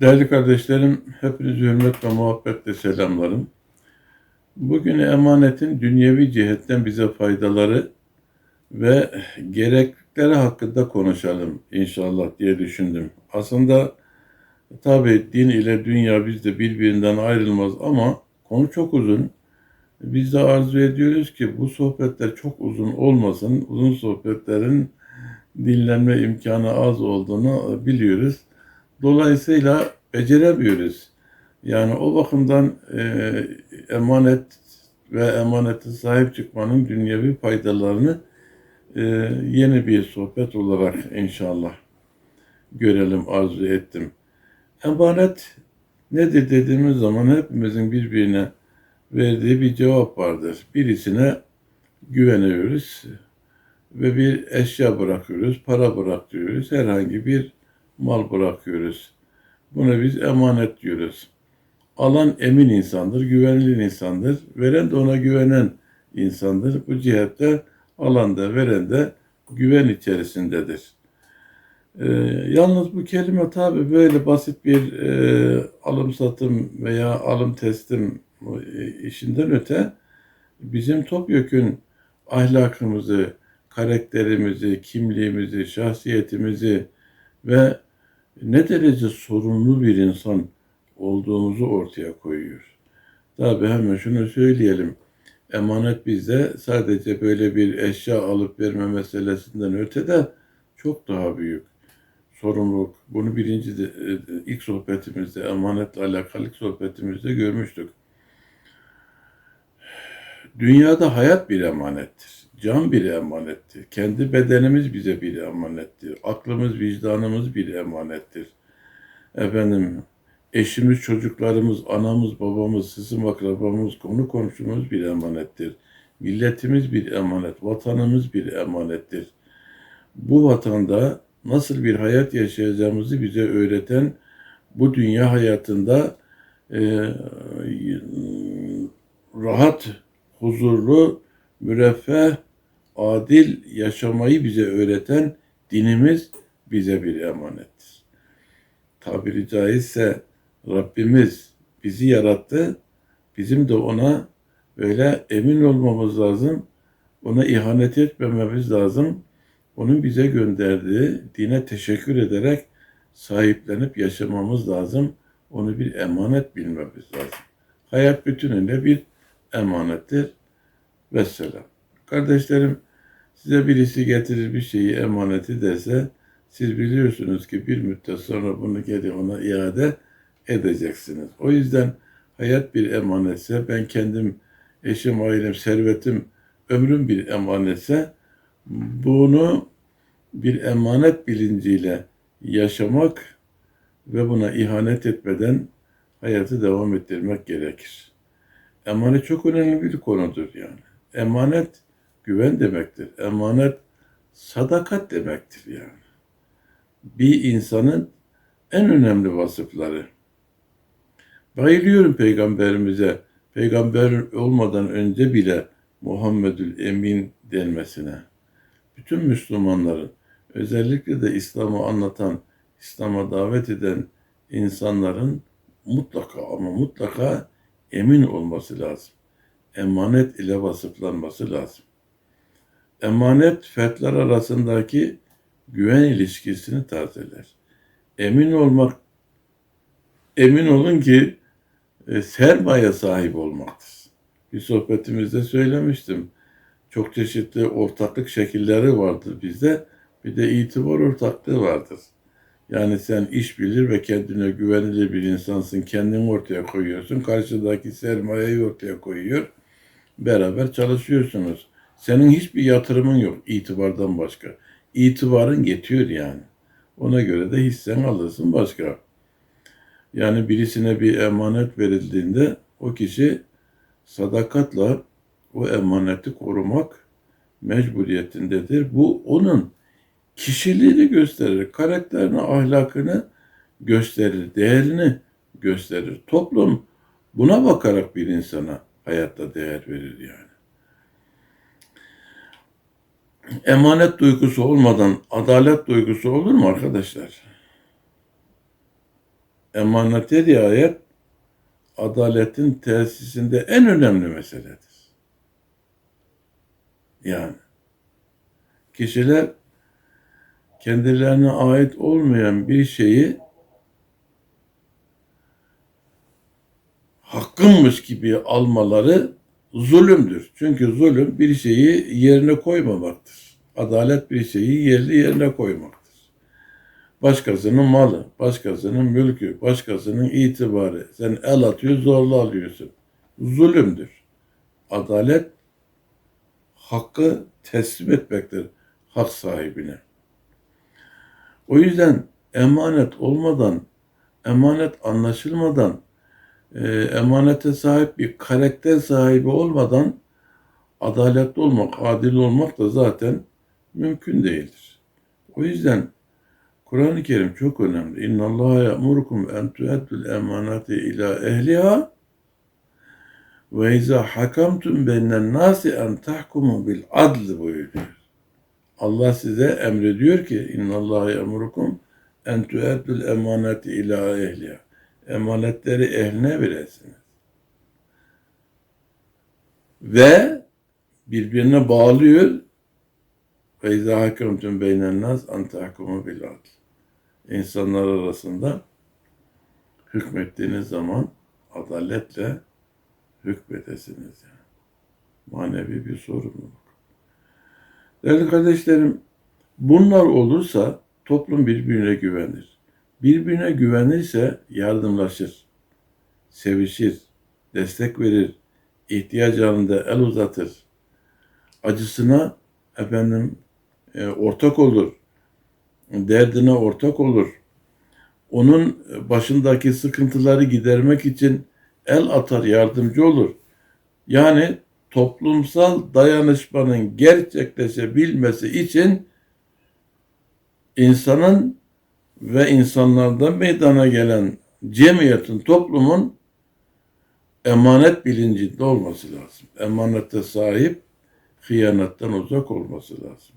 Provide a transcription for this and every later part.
Değerli kardeşlerim, hepinizi hürmet ve muhabbetle selamlarım. Bugün emanetin dünyevi cihetten bize faydaları ve gereklilikleri hakkında konuşalım inşallah diye düşündüm. Aslında tabi din ile dünya bizde birbirinden ayrılmaz ama konu çok uzun. Biz de arzu ediyoruz ki bu sohbetler çok uzun olmasın. Uzun sohbetlerin dinlenme imkanı az olduğunu biliyoruz. Dolayısıyla beceremiyoruz. Yani o bakımdan e, emanet ve emanete sahip çıkmanın dünyevi faydalarını e, yeni bir sohbet olarak inşallah görelim arzu ettim. Emanet nedir dediğimiz zaman hepimizin birbirine verdiği bir cevap vardır. Birisine güveniyoruz ve bir eşya bırakıyoruz, para bırakıyoruz, herhangi bir mal bırakıyoruz. Buna biz emanet diyoruz. Alan emin insandır, güvenilir insandır. Veren de ona güvenen insandır. Bu cihette alan da veren de güven içerisindedir. Ee, yalnız bu kelime tabi böyle basit bir e, alım satım veya alım teslim e, işinden öte bizim topyekün ahlakımızı, karakterimizi, kimliğimizi, şahsiyetimizi ve ne derece sorumlu bir insan olduğumuzu ortaya koyuyor. Tabi hemen şunu söyleyelim. Emanet bizde sadece böyle bir eşya alıp verme meselesinden öte de çok daha büyük sorumluluk. Bunu birinci de, e, ilk sohbetimizde, emanetle alakalı ilk sohbetimizde görmüştük. Dünyada hayat bir emanettir. Can bir emanettir. Kendi bedenimiz bize bir emanettir. Aklımız, vicdanımız bir emanettir. Efendim, eşimiz, çocuklarımız, anamız, babamız, sizin akrabamız, konu komşumuz bir emanettir. Milletimiz bir emanet, vatanımız bir emanettir. Bu vatanda nasıl bir hayat yaşayacağımızı bize öğreten bu dünya hayatında e, rahat, huzurlu, müreffeh, adil yaşamayı bize öğreten dinimiz bize bir emanettir. Tabiri caizse Rabbimiz bizi yarattı. Bizim de ona böyle emin olmamız lazım. Ona ihanet etmememiz lazım. Onun bize gönderdiği dine teşekkür ederek sahiplenip yaşamamız lazım. Onu bir emanet bilmemiz lazım. Hayat bütünüyle bir emanettir. Vesselam. Kardeşlerim size birisi getirir bir şeyi emaneti dese siz biliyorsunuz ki bir müddet sonra bunu geri ona iade edeceksiniz. O yüzden hayat bir emanetse ben kendim, eşim, ailem, servetim, ömrüm bir emanetse bunu bir emanet bilinciyle yaşamak ve buna ihanet etmeden hayatı devam ettirmek gerekir. Emanet çok önemli bir konudur yani. Emanet güven demektir. Emanet sadakat demektir yani. Bir insanın en önemli vasıfları. Bayılıyorum peygamberimize. Peygamber olmadan önce bile Muhammedül Emin denmesine. Bütün Müslümanların özellikle de İslam'ı anlatan, İslam'a davet eden insanların mutlaka ama mutlaka emin olması lazım. Emanet ile vasıflanması lazım. Emanet fertler arasındaki güven ilişkisini tazeler. Emin olmak, emin olun ki e, sermaye sahip olmaktır. Bir sohbetimizde söylemiştim. Çok çeşitli ortaklık şekilleri vardır bizde. Bir de itibar ortaklığı vardır. Yani sen iş bilir ve kendine güvenilir bir insansın. Kendini ortaya koyuyorsun. Karşıdaki sermayeyi ortaya koyuyor. Beraber çalışıyorsunuz. Senin hiçbir yatırımın yok itibardan başka. İtibarın yetiyor yani. Ona göre de hissen alırsın başka. Yani birisine bir emanet verildiğinde o kişi sadakatla o emaneti korumak mecburiyetindedir. Bu onun kişiliğini gösterir, karakterini, ahlakını gösterir, değerini gösterir. Toplum buna bakarak bir insana hayatta değer verir yani. Emanet duygusu olmadan adalet duygusu olur mu arkadaşlar? emanete riayet adaletin tesisinde en önemli meseledir. Yani kişiler kendilerine ait olmayan bir şeyi hakkınmış gibi almaları zulümdür. Çünkü zulüm bir şeyi yerine koymamaktır. Adalet bir şeyi yerli yerine koymaktır. Başkasının malı, başkasının mülkü, başkasının itibarı. Sen el atıyor zorla alıyorsun. Zulümdür. Adalet hakkı teslim etmektir hak sahibine. O yüzden emanet olmadan, emanet anlaşılmadan, e, emanete sahip bir karakter sahibi olmadan adaletli olmak, adil olmak da zaten mümkün değildir. O yüzden Kur'an-ı Kerim çok önemli. İnna Allah ya'murukum en tu'addul emanati ila ehliha ve izâ hakamtum beynen nasi en tahkumu bil adl buyuruyor. Allah size emrediyor ki inna Allah ya'murukum en tu'addul emanati ila ehliha. Emanetleri ehline veresiniz. Ve birbirine bağlıyor. Ve izâ hakamtum beynen nas en tahkumu bil adl. İnsanlar arasında hükmettiğiniz zaman adaletle hükmedesiniz. Yani. Manevi bir sorumluluk. Değerli kardeşlerim, bunlar olursa toplum birbirine güvenir. Birbirine güvenirse yardımlaşır, sevişir, destek verir, ihtiyaç anında el uzatır. Acısına efendim e, ortak olur, derdine ortak olur. Onun başındaki sıkıntıları gidermek için el atar, yardımcı olur. Yani toplumsal dayanışmanın gerçekleşebilmesi için insanın ve insanlardan meydana gelen cemiyetin, toplumun emanet bilincinde olması lazım. Emanete sahip, hıyanetten uzak olması lazım.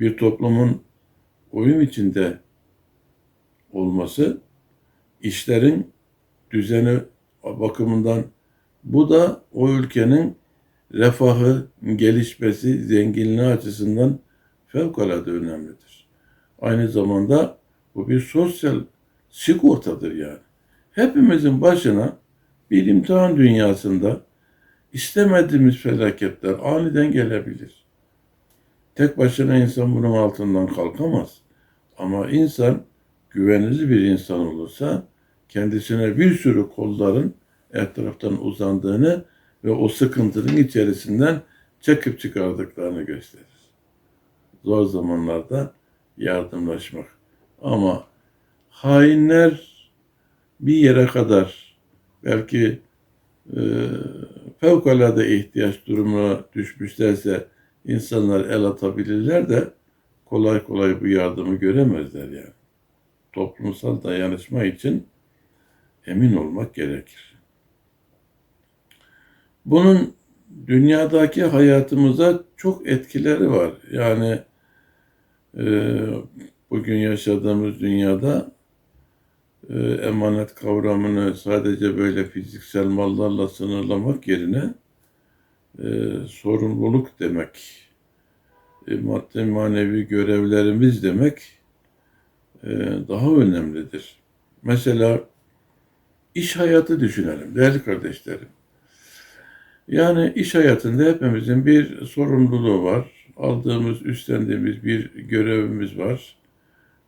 Bir toplumun uyum içinde olması, işlerin düzeni bakımından bu da o ülkenin refahı, gelişmesi, zenginliği açısından fevkalade önemlidir. Aynı zamanda bu bir sosyal sigortadır yani. Hepimizin başına bir imtihan dünyasında istemediğimiz felaketler aniden gelebilir. Tek başına insan bunun altından kalkamaz. Ama insan güvenilir bir insan olursa kendisine bir sürü kolların etraftan uzandığını ve o sıkıntının içerisinden çekip çıkardıklarını gösterir. Zor zamanlarda yardımlaşmak. Ama hainler bir yere kadar belki e, fevkalade ihtiyaç durumuna düşmüşlerse insanlar el atabilirler de kolay kolay bu yardımı göremezler yani. Toplumsal dayanışma için emin olmak gerekir. Bunun dünyadaki hayatımıza çok etkileri var. Yani e, bugün yaşadığımız dünyada e, emanet kavramını sadece böyle fiziksel mallarla sınırlamak yerine e, sorumluluk demek, e, maddi manevi görevlerimiz demek e, daha önemlidir. Mesela iş hayatı düşünelim değerli kardeşlerim. Yani iş hayatında hepimizin bir sorumluluğu var. Aldığımız, üstlendiğimiz bir görevimiz var.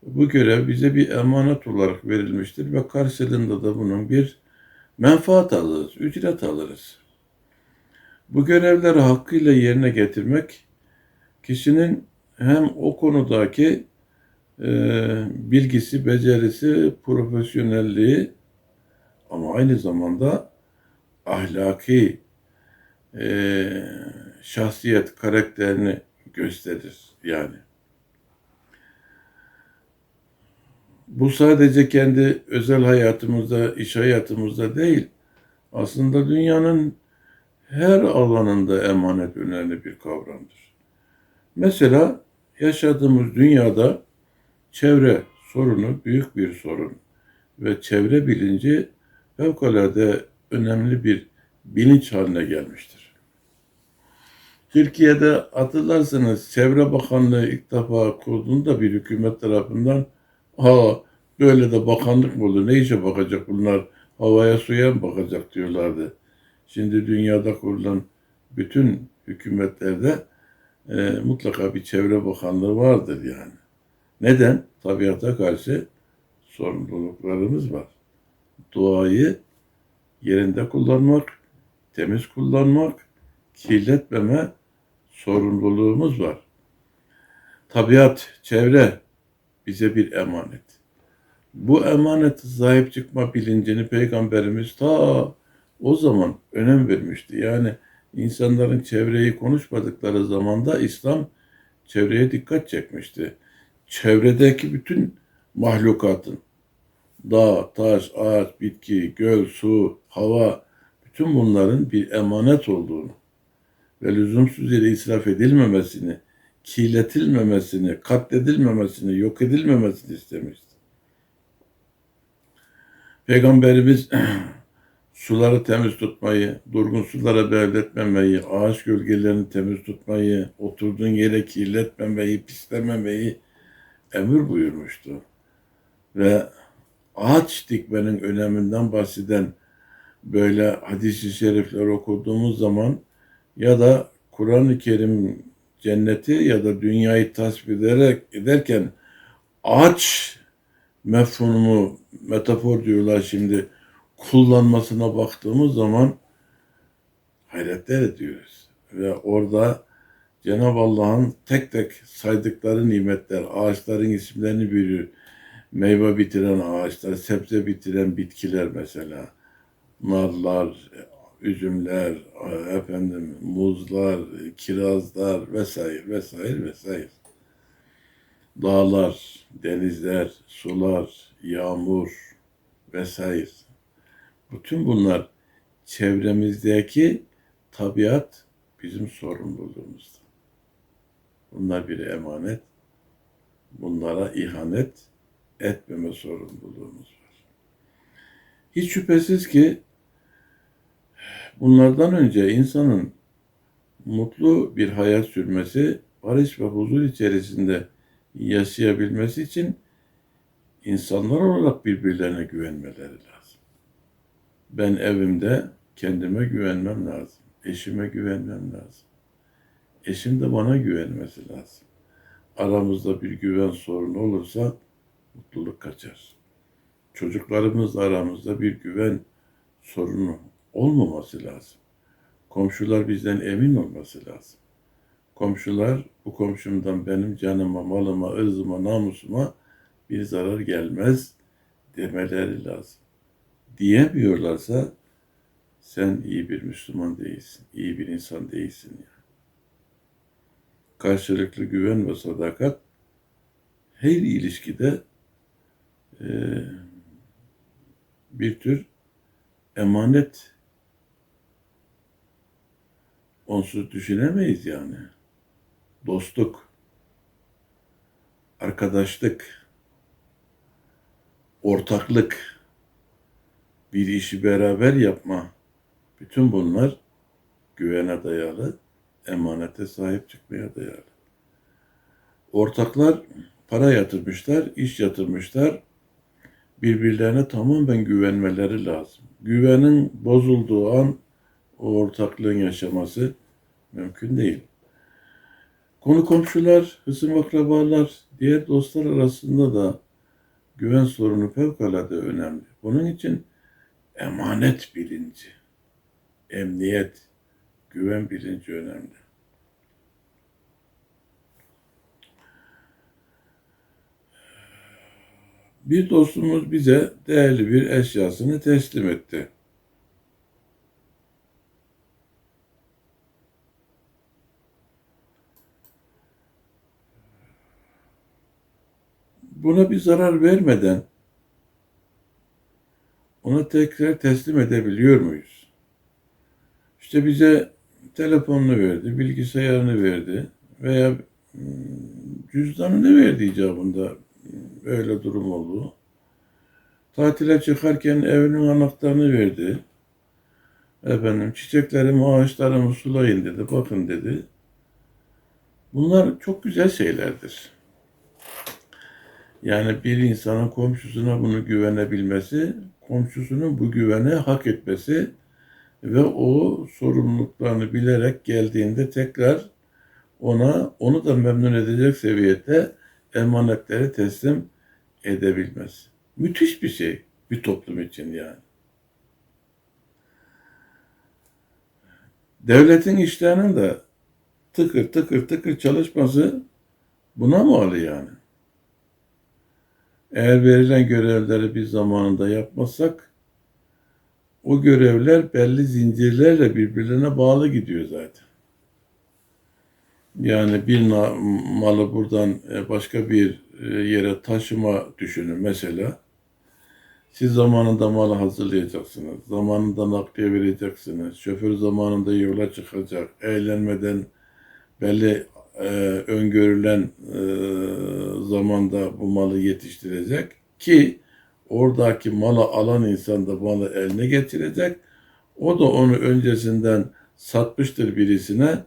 Bu görev bize bir emanet olarak verilmiştir ve karşılığında da bunun bir menfaat alırız, ücret alırız. Bu görevleri hakkıyla yerine getirmek kişinin hem o konudaki e, bilgisi, becerisi, profesyonelliği ama aynı zamanda ahlaki e, şahsiyet, karakterini gösterir yani. Bu sadece kendi özel hayatımızda, iş hayatımızda değil, aslında dünyanın her alanında emanet önemli bir kavramdır. Mesela yaşadığımız dünyada çevre sorunu büyük bir sorun. ve çevre bilinci fevkalade önemli bir bilinç haline gelmiştir. Türkiye'de hatırlarsanız Çevre Bakanlığı ilk defa kurduğunda bir hükümet tarafından ha böyle de bakanlık mı olur ne işe bakacak bunlar havaya suya mı bakacak diyorlardı. Şimdi dünyada kurulan bütün hükümetlerde e, mutlaka bir çevre bakanlığı vardır yani. Neden? Tabiata karşı sorumluluklarımız var. Doğayı yerinde kullanmak, temiz kullanmak, kirletmeme sorumluluğumuz var. Tabiat, çevre bize bir emanet. Bu emanete sahip çıkma bilincini Peygamberimiz ta o zaman önem vermişti. Yani insanların çevreyi konuşmadıkları zamanda İslam çevreye dikkat çekmişti. Çevredeki bütün mahlukatın dağ, taş, ağaç, bitki, göl, su, hava bütün bunların bir emanet olduğunu ve lüzumsuz yere israf edilmemesini, kirletilmemesini, katledilmemesini, yok edilmemesini istemişti. Peygamberimiz suları temiz tutmayı, durgun sulara bevletmemeyi, ağaç gölgelerini temiz tutmayı, oturduğun yere kirletmemeyi, pislememeyi emir buyurmuştu. Ve ağaç dikmenin öneminden bahseden böyle hadis-i şerifler okuduğumuz zaman ya da Kur'an-ı Kerim cenneti ya da dünyayı tasvir ederek ederken ağaç mefhumu metafor diyorlar şimdi kullanmasına baktığımız zaman hayretler ediyoruz. Ve orada Cenab-ı Allah'ın tek tek saydıkları nimetler, ağaçların isimlerini veriyor. Meyve bitiren ağaçlar, sebze bitiren bitkiler mesela. Narlar, üzümler, efendim muzlar, kirazlar vesaire vesaire vesaire. Dağlar, denizler, sular, yağmur vesaire. Bütün bunlar çevremizdeki tabiat bizim sorumluluğumuzda. Bunlar bir emanet. Bunlara ihanet etmeme sorumluluğumuz var. Hiç şüphesiz ki bunlardan önce insanın mutlu bir hayat sürmesi, barış ve huzur içerisinde yaşayabilmesi için insanlar olarak birbirlerine güvenmeleri lazım. Ben evimde kendime güvenmem lazım. Eşime güvenmem lazım. Eşim de bana güvenmesi lazım. Aramızda bir güven sorunu olursa mutluluk kaçar. Çocuklarımızla aramızda bir güven sorunu olmaması lazım. Komşular bizden emin olması lazım. Komşular bu komşumdan benim canıma, malıma, ırzıma, namusuma bir zarar gelmez demeleri lazım. Diyemiyorlarsa sen iyi bir Müslüman değilsin, iyi bir insan değilsin yani. Karşılıklı güven ve sadakat her ilişkide e, bir tür emanet onsuz düşünemeyiz yani. Dostluk, arkadaşlık, ortaklık, bir işi beraber yapma. Bütün bunlar güvene dayalı, emanete sahip çıkmaya dayalı. Ortaklar para yatırmışlar, iş yatırmışlar. Birbirlerine tamamen güvenmeleri lazım. Güvenin bozulduğu an o ortaklığın yaşaması mümkün değil. Konu komşular, hısım akrabalar, diğer dostlar arasında da güven sorunu fevkalade önemli. Bunun için emanet bilinci, emniyet, güven bilinci önemli. Bir dostumuz bize değerli bir eşyasını teslim etti. Buna bir zarar vermeden ona tekrar teslim edebiliyor muyuz? İşte bize telefonunu verdi, bilgisayarını verdi veya hmm, cüzdanını verdi icabında böyle durum oldu. Tatile çıkarken evinin anahtarını verdi. Efendim çiçeklerimi, ağaçlarımı sulayın dedi. Bakın dedi. Bunlar çok güzel şeylerdir. Yani bir insanın komşusuna bunu güvenebilmesi, komşusunun bu güvene hak etmesi ve o sorumluluklarını bilerek geldiğinde tekrar ona onu da memnun edecek seviyede emanetleri teslim edebilmesi. Müthiş bir şey bir toplum için yani. Devletin işlerinin de tıkır tıkır tıkır çalışması buna bağlı yani. Eğer verilen görevleri biz zamanında yapmazsak o görevler belli zincirlerle birbirlerine bağlı gidiyor zaten. Yani bir malı buradan e, başka bir e, yere taşıma düşünün mesela. Siz zamanında malı hazırlayacaksınız. Zamanında nakliye vereceksiniz. Şoför zamanında yola çıkacak. Eğlenmeden belli e, öngörülen e, zamanda bu malı yetiştirecek ki oradaki malı alan insan da malı eline getirecek. O da onu öncesinden satmıştır birisine.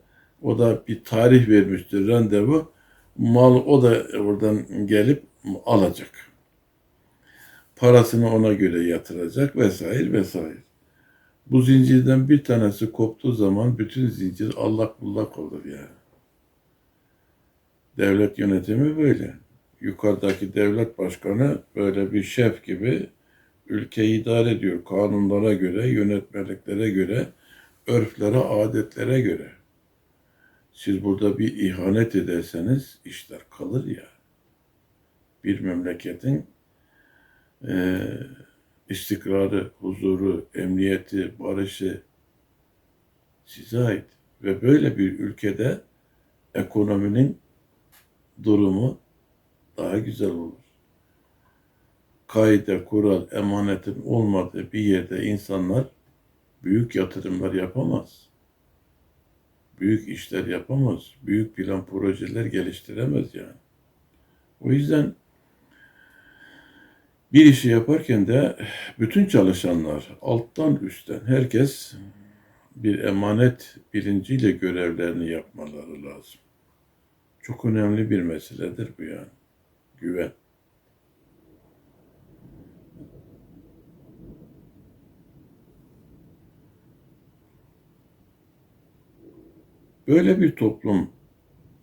O da bir tarih vermiştir randevu. Mal o da oradan gelip alacak. Parasını ona göre yatıracak vesaire vesaire. Bu zincirden bir tanesi koptuğu zaman bütün zincir allak bullak olur yani. Devlet yönetimi böyle. Yukarıdaki devlet başkanı böyle bir şef gibi ülkeyi idare ediyor. Kanunlara göre, yönetmeliklere göre, örflere, adetlere göre. Siz burada bir ihanet ederseniz işler kalır ya. Bir memleketin e, istikrarı, huzuru, emniyeti, barışı size ait. Ve böyle bir ülkede ekonominin durumu daha güzel olur. Kaide, kural, emanetin olmadığı bir yerde insanlar büyük yatırımlar yapamaz. Büyük işler yapamaz. Büyük plan projeler geliştiremez yani. O yüzden bir işi yaparken de bütün çalışanlar alttan üstten herkes bir emanet bilinciyle görevlerini yapmaları lazım. Çok önemli bir meseledir bu yani. Güven. Böyle bir toplum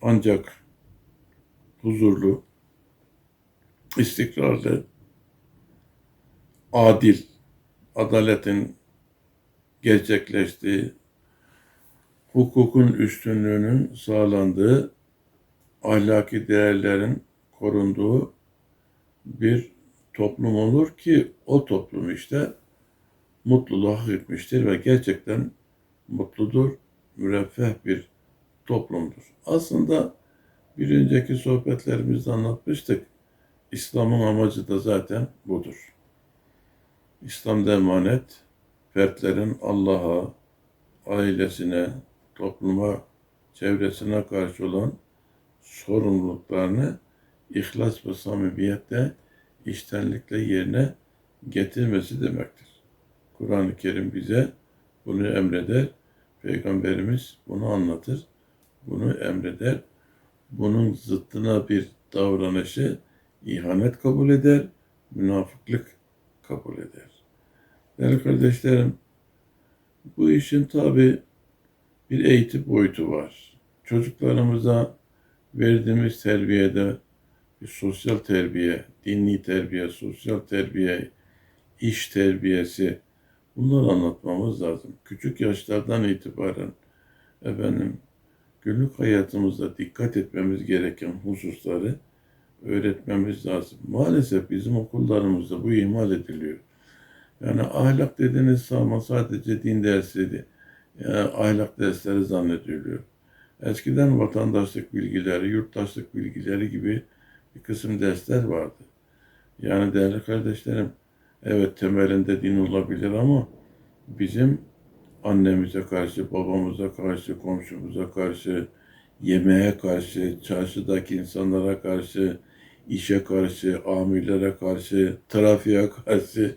ancak huzurlu, istikrarlı, adil, adaletin gerçekleştiği, hukukun üstünlüğünün sağlandığı, ahlaki değerlerin korunduğu bir toplum olur ki o toplum işte mutluluğa hak etmiştir ve gerçekten mutludur, müreffeh bir toplumdur. Aslında bir önceki sohbetlerimizde anlatmıştık. İslam'ın amacı da zaten budur. İslam'da emanet, fertlerin Allah'a, ailesine, topluma, çevresine karşı olan sorumluluklarını ihlas ve samimiyetle, iştenlikle yerine getirmesi demektir. Kur'an-ı Kerim bize bunu emreder. Peygamberimiz bunu anlatır. Bunu emreder. Bunun zıttına bir davranışı ihanet kabul eder, münafıklık kabul eder. Değerli kardeşlerim, bu işin tabi bir eğitim boyutu var. Çocuklarımıza verdiğimiz terbiyede sosyal terbiye, dini terbiye, sosyal terbiye, iş terbiyesi bunları anlatmamız lazım. Küçük yaşlardan itibaren efendim günlük hayatımızda dikkat etmemiz gereken hususları öğretmemiz lazım. Maalesef bizim okullarımızda bu ihmal ediliyor. Yani ahlak dediğiniz zaman sadece din dersiydi. Yani ahlak dersleri zannediliyor. Eskiden vatandaşlık bilgileri, yurttaşlık bilgileri gibi bir kısım dersler vardı. Yani değerli kardeşlerim, evet temelinde din olabilir ama bizim annemize karşı, babamıza karşı, komşumuza karşı, yemeğe karşı, çarşıdaki insanlara karşı, işe karşı, amirlere karşı, trafiğe karşı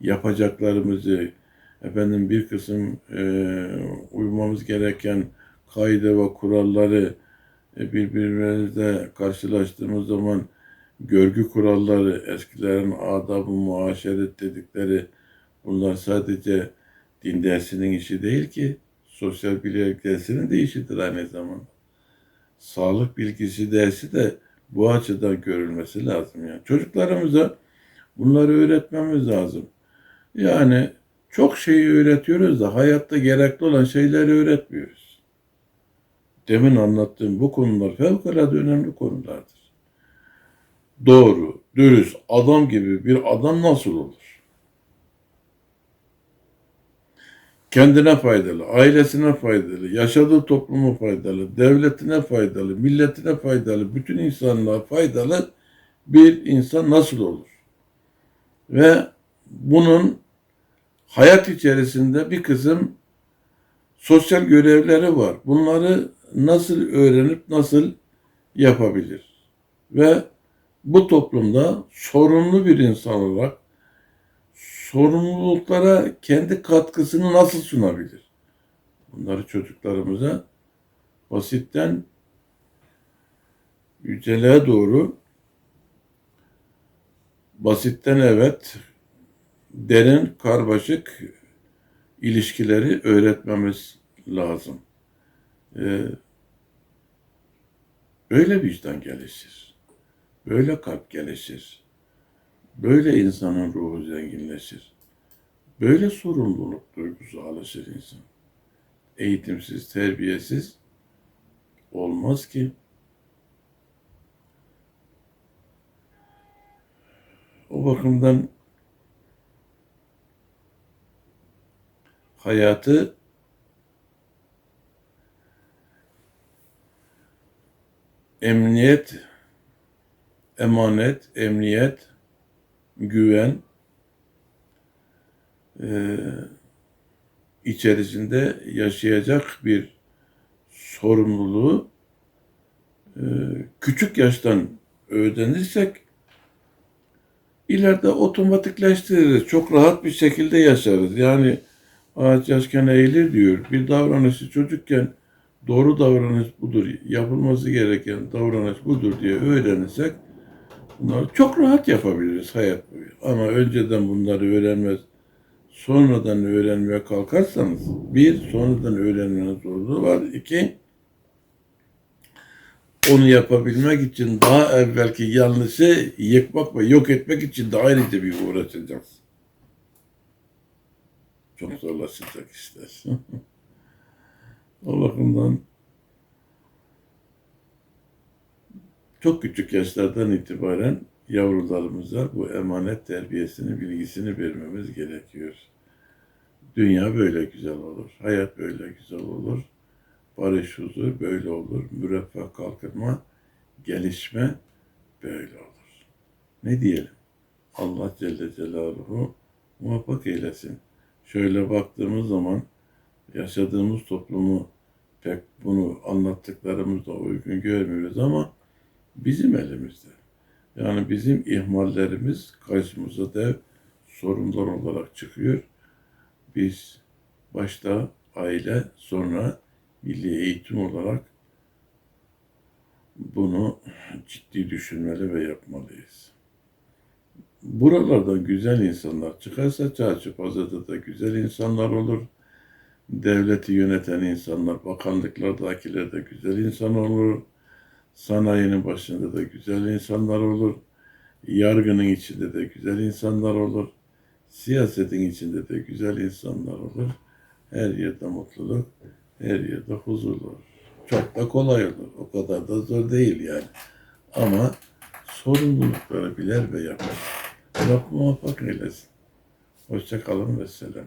yapacaklarımızı, efendim bir kısım e, uymamız gereken kaide ve kuralları birbirimizle karşılaştığımız zaman görgü kuralları, eskilerin adab-ı muaşeret dedikleri bunlar sadece din dersinin işi değil ki sosyal bilgiler dersinin de işidir aynı zamanda. Sağlık bilgisi dersi de bu açıdan görülmesi lazım yani. Çocuklarımıza bunları öğretmemiz lazım. Yani çok şeyi öğretiyoruz da hayatta gerekli olan şeyleri öğretmiyoruz. Demin anlattığım bu konular fevkalade önemli konulardır. Doğru, dürüst, adam gibi bir adam nasıl olur? kendine faydalı, ailesine faydalı, yaşadığı topluma faydalı, devletine faydalı, milletine faydalı, bütün insanlığa faydalı bir insan nasıl olur? Ve bunun hayat içerisinde bir kısım sosyal görevleri var. Bunları nasıl öğrenip nasıl yapabilir? Ve bu toplumda sorumlu bir insan olarak sorumluluklara kendi katkısını nasıl sunabilir? Bunları çocuklarımıza basitten yüceliğe doğru basitten evet derin karmaşık ilişkileri öğretmemiz lazım. Ee, öyle vicdan gelişir. Böyle kalp gelişir. Böyle insanın ruhu zenginleşir. Böyle sorumluluk duygusu alışır insan. Eğitimsiz, terbiyesiz olmaz ki. O bakımdan hayatı emniyet, emanet, emniyet, güven e, içerisinde yaşayacak bir sorumluluğu e, küçük yaştan öğrenirsek ileride otomatikleştiririz. Çok rahat bir şekilde yaşarız. Yani ağaç yaşken eğilir diyor. Bir davranışı çocukken doğru davranış budur, yapılması gereken davranış budur diye öğrenirsek Bunları çok rahat yapabiliriz hayat boyu. Ama önceden bunları öğrenmez, sonradan öğrenmeye kalkarsanız, bir, sonradan öğrenmenin zorluğu var. İki, onu yapabilmek için daha evvelki yanlışı yıkmak ve yok etmek için de ayrıca bir uğraşacağız. Çok zorlaşacak işler. bakımdan çok küçük yaşlardan itibaren yavrularımıza bu emanet terbiyesini, bilgisini vermemiz gerekiyor. Dünya böyle güzel olur, hayat böyle güzel olur, barış, huzur böyle olur, müreffeh kalkınma, gelişme böyle olur. Ne diyelim? Allah Celle Celaluhu muvaffak eylesin. Şöyle baktığımız zaman yaşadığımız toplumu pek bunu anlattıklarımızla uygun görmüyoruz ama bizim elimizde. Yani bizim ihmallerimiz karşımıza dev sorunlar olarak çıkıyor. Biz başta aile sonra milli eğitim olarak bunu ciddi düşünmeli ve yapmalıyız. Buralardan güzel insanlar çıkarsa çarşı pazarda da güzel insanlar olur. Devleti yöneten insanlar, bakanlıklardakiler de güzel insan olur Sanayinin başında da güzel insanlar olur. Yargının içinde de güzel insanlar olur. Siyasetin içinde de güzel insanlar olur. Her yerde mutluluk, her yerde huzur olur. Çok da kolay olur. O kadar da zor değil yani. Ama sorumlulukları biler ve yapar. Rabbim muvaffak eylesin. Hoşça kalın ve selam.